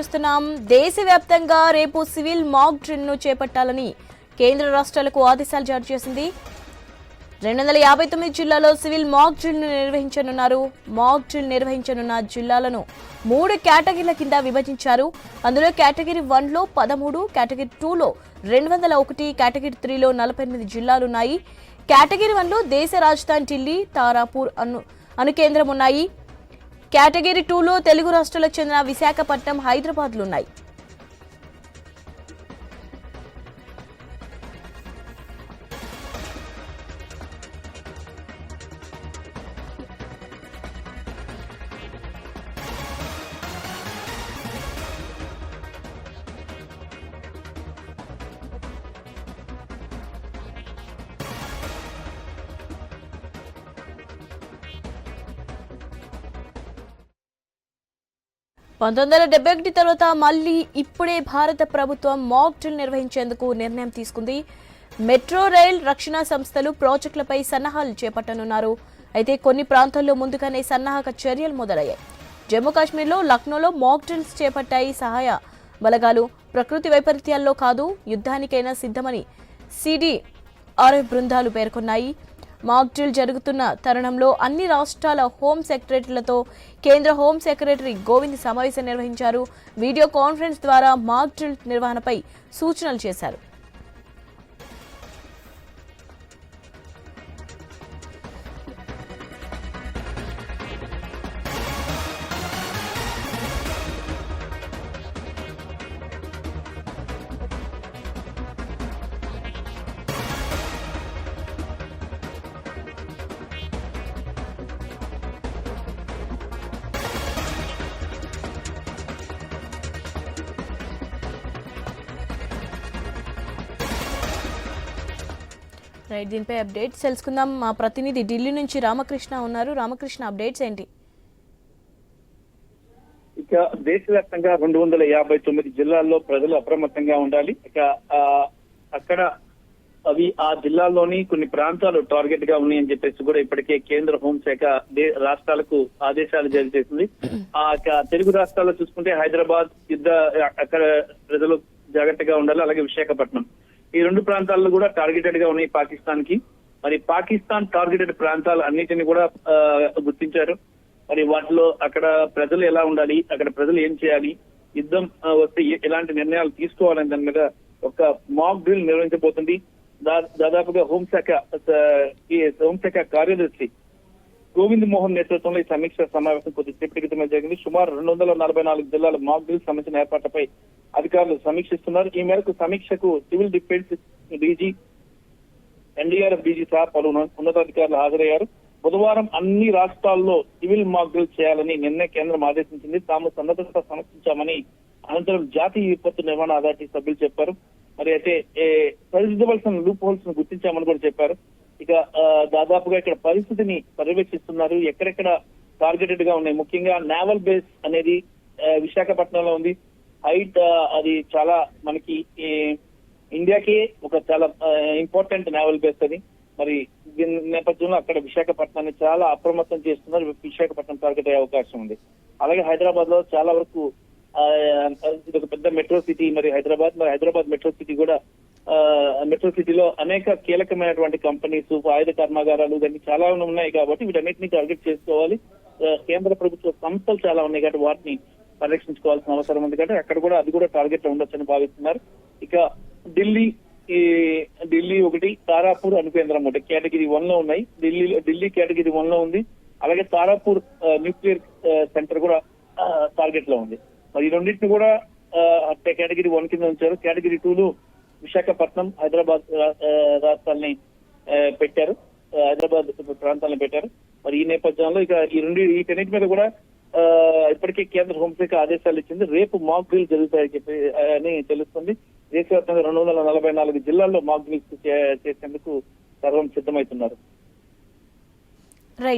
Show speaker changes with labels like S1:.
S1: చూస్తున్నాం. దేశవ్యాప్తంగా రేపు సివిల్ మాక్ డ్రిల్ను చేపట్టాలని కేంద్ర రాష్ట్రాలకు ఆదేశాలు జారీ చేసింది. రెండు వందల యాభై తొమ్మిది జిల్లాలో సివిల్ మాక్ డ్రిల్ను నిర్వహించనున్నారు. మాక్ డ్రిల్ నిర్వహించనున్న జిల్లాలను మూడు కేటగిరీల కింద విభజించారు. అందులో కేటగిరీ వన్లో పదమూడు కేటగిరీ టూలో రెండు వందల ఒకటి కేటగిరీ త్రీలో నలభై ఎనిమిది జిల్లాలున్నాయి. కేటగిరీ వన్లో దేశ రాజధాని ఢిల్లీ తారాపూర్ అను అను కేంద్రం ఉన్నాయి కేటగిరీ టూలో తెలుగు రాష్ట్రాలకు చెందిన విశాఖపట్నం హైదరాబాద్లు పంతొమ్మిది వందల డెబ్బై ఒకటి తర్వాత మళ్ళీ ఇప్పుడే భారత ప్రభుత్వం మాక్ డ్రిల్ నిర్వహించేందుకు నిర్ణయం తీసుకుంది. మెట్రో రైల్ రక్షణ సంస్థలు ప్రాజెక్టులపై సన్నాహాలు చేపట్టనున్నారు. అయితే కొన్ని ప్రాంతాల్లో ముందుగానే సన్నాహక చర్యలు మొదలయ్యాయి. జమ్మూ కాశ్మీర్లో లక్నోలో మాక్ డ్రిల్స్ చేపట్టాయి సహాయ బలగాలు. ప్రకృతి వైపరీత్యాల్లో కాదు యుద్ధానికైనా సిద్ధమని సిడి ఆర్ఎఫ్ బృందాలు పేర్కొన్నాయి. మాక్ డ్రిల్ జరుగుతున్న తరుణంలో అన్ని రాష్ట్రాల హోం సెక్రటరీలతో కేంద్ర హోం సెక్రటరీ గోవింద్ సమావేశం నిర్వహించారు. వీడియో కాన్ఫరెన్స్ ద్వారా మాక్ డ్రిల్ నిర్వహణపై సూచనలు చేశారు. రైట్ దీనిపై అప్డేట్స్ తెలుసుకుందాం. మా ప్రతినిధి ఢిల్లీ నుంచి రామకృష్ణ ఉన్నారు. రామకృష్ణ అప్డేట్స్ ఏంటి?
S2: ఇక దేశవ్యాప్తంగా రెండు వందల యాభై తొమ్మిది జిల్లాల్లో ప్రజలు అప్రమత్తంగా ఉండాలి. ఇక ఆ, అక్కడ అవి ఆ జిల్లాల్లోని కొన్ని ప్రాంతాలు టార్గెట్గా ఉన్నాయని చెప్పేసి కూడా ఇప్పటికే కేంద్ర హోంశాఖ రాష్ట్రాలకు ఆదేశాలు జారీ చేసింది. ఆ తెలుగు రాష్ట్రాల్లో చూసుకుంటే హైదరాబాద్ యుద్ధ అక్కడ ప్రజలు జాగ్రత్తగా ఉండాలి. అలాగే విశాఖపట్నం. ఈ రెండు ప్రాంతాల్లో కూడా టార్గెటెడ్గా ఉన్నాయి పాకిస్తాన్కి మరి పాకిస్తాన్ టార్గెటెడ్ ప్రాంతాలు అన్నిటిని కూడా గుర్తించారు. మరి వాటిలో అక్కడ ప్రజలు ఎలా ఉండాలి అక్కడ ప్రజలు ఏం చేయాలి యుద్ధం వస్తే ఎలాంటి నిర్ణయాలు తీసుకోవాలని దాని మీద ఒక మాక్ డ్రిల్ నిర్వహించబోతుంది. దా- దాదాపుగా హోంశాఖ ఈ హోంశాఖ కార్యదర్శి గోవింద్ మోహన్ నేతృత్వంలో ఈ సమీక్ష సమావేశం కొద్దిసేపటి క్రితమే జరిగింది. సుమారు రెండు వందల నలభై నాలుగు జిల్లాల మాక్ డ్రిల్ సమస్యల ఏర్పాట్లపై అధికారులు సమీక్షిస్తున్నారు. ఈ మేరకు సమీక్షకు civil defence DG NDRF DG సహా పలు ఉన్నతాధికారులు హాజరయ్యారు. బుధవారం అన్ని రాష్ట్రాల్లో సివిల్ మాక్ డ్రిల్ చేయాలని నిన్న కేంద్రం ఆదేశించింది. తాము సన్నద్ధత సమర్పించామని అనంతరం జాతీయ విపత్తు నిర్వహణ అథారిటీ సభ్యులు చెప్పారు. మరి అయితే సరిదిద్దవలసిన లూప్ హోల్స్ను గుర్తించామని కూడా చెప్పారు. ఇక దాదాపుగా ఇక్కడ పరిస్థితిని పర్యవేక్షిస్తున్నారు. ఎక్కడెక్కడ టార్గెటెడ్గా ఉన్నాయి? ముఖ్యంగా నావల్ బేస్ అనేది ఆ, విశాఖపట్నంలో ఉంది. హైట్ అది చాలా మనకి ఇండియాకి ఒక చాలా ఇంపార్టెంట్ నావల్ బేస్ అది. మరి దీని నేపథ్యంలో అక్కడ విశాఖపట్నాన్ని చాలా అప్రమత్తం చేస్తున్నారు. విశాఖపట్నం టార్గెట్ అయ్యే అవకాశం ఉంది. అలాగే హైదరాబాద్లో చాలా వరకు ఇది ఒక పెద్ద మెట్రో సిటీ మరి హైదరాబాద్ మరి హైదరాబాద్ మెట్రో సిటీ కూడా ఆ, మెట్రో సిటీలో అనేక కీలకమైనటువంటి కంపెనీస్ ఆయుధ కర్మాగారాలు ఇవన్నీ చాలా ఉన్నాయి కాబట్టి వీటన్నిటిని టార్గెట్ చేసుకోవాలి. కేంద్ర ప్రభుత్వ సంస్థలు చాలా ఉన్నాయి కాబట్టి వాటిని పరిరక్షించుకోవాల్సిన అవసరం ఉంది. కాబట్టి అక్కడ కూడా అది కూడా టార్గెట్లో ఉండొచ్చని భావిస్తున్నారు. ఇక ఢిల్లీ ఈ ఢిల్లీ ఒకటి తారాపూర్ అణు కేంద్రం ఒకటి కేటగిరీ వన్లో ఉన్నాయి. ఢిల్లీ ఢిల్లీ కేటగిరీ వన్లో ఉంది. అలాగే తారాపూర్ న్యూక్లియర్ సెంటర్ కూడా టార్గెట్లో ఉంది. మరి ఈ రెండింటిని కూడా కేటగిరీ వన్ కింద ఉంచారు. కేటగిరీ టూ లో విశాఖపట్నం హైదరాబాద్ రాష్ట్రాల్ని పెట్టారు. హైదరాబాద్ ప్రాంతాలను పెట్టారు. మరి ఈ నేపథ్యంలో ఇక ఈ రెండు వీటన్నిటి మీద కూడా ఇప్పటికే కేంద్ర హోంశాఖ ఆదేశాలు ఇచ్చింది. రేపు మాక్ డ్రిల్ జరుగుతాయని చెప్పి అని తెలుస్తుంది. దేశవ్యాప్తంగా రెండు వందల నలభై నాలుగు జిల్లాల్లో మాక్ డ్రిల్స్ చేసేందుకు సర్వం సిద్ధమవుతున్నారు.
S1: రైట్